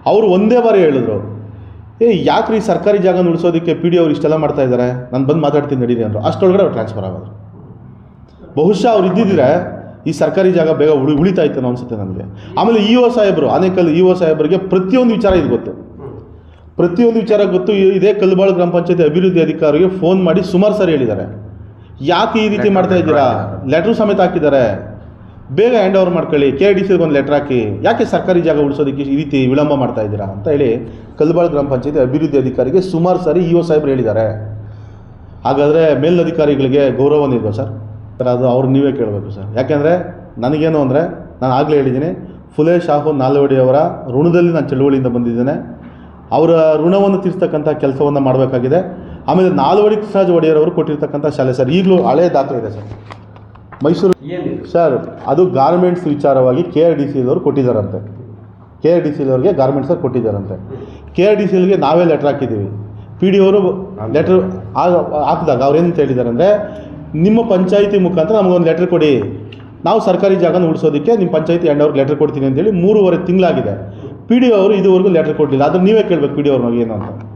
ಅವರು ಒಂದೇ ಬಾರಿ ಹೇಳಿದ್ರು, ಏ, ಯಾಕ್ರಿ ಸರ್ಕಾರಿ ಜಾಗ ಉಳಿಸೋದಕ್ಕೆ ಪಿ ಡಿ ಅವ್ರು ಇಷ್ಟೆಲ್ಲ ಮಾಡ್ತಾ ಇದ್ದಾರೆ? ನಾನು ಬಂದು ಮಾತಾಡ್ತೀನಿ ನಡೀರಿ ಅಂದರು. ಅಷ್ಟೊಳಗಡೆ ಅವ್ರು ಟ್ರಾನ್ಸ್ಫರ್ ಆಗೋದು ಬಹುಶಃ ಅವ್ರು ಇದ್ದಿದ್ರೆ ಈ ಸರ್ಕಾರಿ ಜಾಗ ಬೇಗ ಉಳಿ ಉಳಿತಾ ಅನ್ನೋ ಅನಿಸುತ್ತೆ ನನಗೆ. ಆಮೇಲೆ ಇ ಒ ಸಾಹೇಬರು, ಆನೇಕಲ್ ಇ ಒ ಸಾಹೇಬರಿಗೆ ಪ್ರತಿಯೊಂದು ವಿಚಾರ ಇದು ಗೊತ್ತು. ಪ್ರತಿಯೊಂದು ವಿಚಾರ ಗೊತ್ತು. ಇದೇ ಕಲ್ಲುಬಾಳು ಗ್ರಾಮ ಪಂಚಾಯತಿ ಅಭಿವೃದ್ಧಿ ಅಧಿಕಾರಿಗೆ ಫೋನ್ ಮಾಡಿ ಸುಮಾರು ಸಾರಿ ಹೇಳಿದ್ದಾರೆ. ಯಾಕೆ ಈ ರೀತಿ ಮಾಡ್ತಾ ಇದ್ದೀರಾ? ಲೆಟ್ರ್ ಲೆಟ್ರು ಸಮೇತ ಹಾಕಿದ್ದಾರೆ. ಬೇಗ ಹ್ಯಾಂಡ್ ಓವರ್ ಮಾಡ್ಕೊಳ್ಳಿ. ಕೆ ಡಿ ಸಿಗೆ ಒಂದು ಲೆಟ್ರ್ ಹಾಕಿ. ಯಾಕೆ ಸರ್ಕಾರಿ ಜಾಗ ಉಳಿಸೋದಕ್ಕೆ ಈ ರೀತಿ ವಿಳಂಬ ಮಾಡ್ತಾ ಇದ್ದೀರಾ ಅಂತ ಹೇಳಿ ಕಲ್ಬಾಳ್ ಗ್ರಾಮ ಪಂಚಾಯತಿ ಅಭಿವೃದ್ಧಿ ಅಧಿಕಾರಿಗೆ ಸುಮಾರು ಸಾರಿ ಇ ಒ ಸಾಹೇಬ್ರು ಹೇಳಿದ್ದಾರೆ. ಹಾಗಾದರೆ ಮೇಲಧಿಕಾರಿಗಳಿಗೆ ಗೌರವ ಇಲ್ವಾ ಸರ್. ಸರ್ ಅದು ಅವ್ರು ನೀವೇ ಕೇಳಬೇಕು ಸರ್. ಯಾಕೆಂದರೆ ನನಗೇನು ಅಂದರೆ ನಾನು ಆಗಲೇ ಹೇಳಿದ್ದೀನಿ ಫುಲೇ ಶಾಹು ನಾಲ್ವಡಿ ಅವರ ಋಣದಲ್ಲಿ ನಾನು ಚಳುವಳಿಯಿಂದ ಬಂದಿದ್ದೇನೆ. ಅವರ ಋಣವನ್ನು ತೀರಿಸ್ತಕ್ಕಂಥ ಕೆಲಸವನ್ನು ಮಾಡಬೇಕಾಗಿದೆ. ಆಮೇಲೆ ನಾಲ್ವಡಿ ಕೃಷ್ಣರಾಜ ಒಡೆಯರ್ ಅವರು ಕೊಟ್ಟಿರ್ತಕ್ಕಂಥ ಶಾಲೆ ಸರ್ ಈಗಲೂ ಹಳೆಯ ದಾಖಲೆ ಇದೆ ಸರ್. ಮೈಸೂರು ಸರ್ ಅದು ಗಾರ್ಮೆಂಟ್ಸ್ ವಿಚಾರವಾಗಿ ಕೆ ಆರ್ ಡಿ ಸಿ ಅವರು ಕೊಟ್ಟಿದ್ದಾರಂತೆ. ಕೆ ಆರ್ ಡಿ ಸಿ ಅವ್ರಿಗೆ ಗಾರ್ಮೆಂಟ್ಸ್ ಅವ್ರು ಕೊಟ್ಟಿದ್ದಾರಂತೆ. ಕೆ ಆರ್ ಡಿ ಸಿ ಎಲ್ಗೆ ನಾವೇ ಲೆಟ್ರ್ ಹಾಕಿದ್ದೀವಿ. ಪಿ ಡಿ ಅವರು ಲೆಟ್ರ್ ಹಾಕಿದಾಗ ಅವ್ರು ಏನು ಹೇಳಿದ್ದಾರೆ ಅಂದರೆ ನಿಮ್ಮ ಪಂಚಾಯಿತಿ ಮುಖಾಂತರ ನಮಗೊಂದು ಲೆಟ್ರ್ ಕೊಡಿ. ನಾವು ಸರ್ಕಾರಿ ಜಾಗನ ಉಳಿಸೋದಕ್ಕೆ ನಿಮ್ಮ ಪಂಚಾಯಿತಿ ಎಂಡ್ ಅವ್ರಿಗೆ ಲೆಟ್ರ್ ಕೊಡ್ತೀನಿ ಅಂತೇಳಿ ಮೂರುವರೆ ತಿಂಗಳಾಗಿದೆ. ಪಿ ಡಿ ಅವರು ಇದುವರೆಗೂ ಲೆಟ್ರ್ ಕೊಡಲಿಲ್ಲ ಅದನ್ನು ನೀವೇ ಕೇಳಬೇಕು ಪಿ ಡಿ ಅವ್ರನ್ನ ಏನು ಅಂತ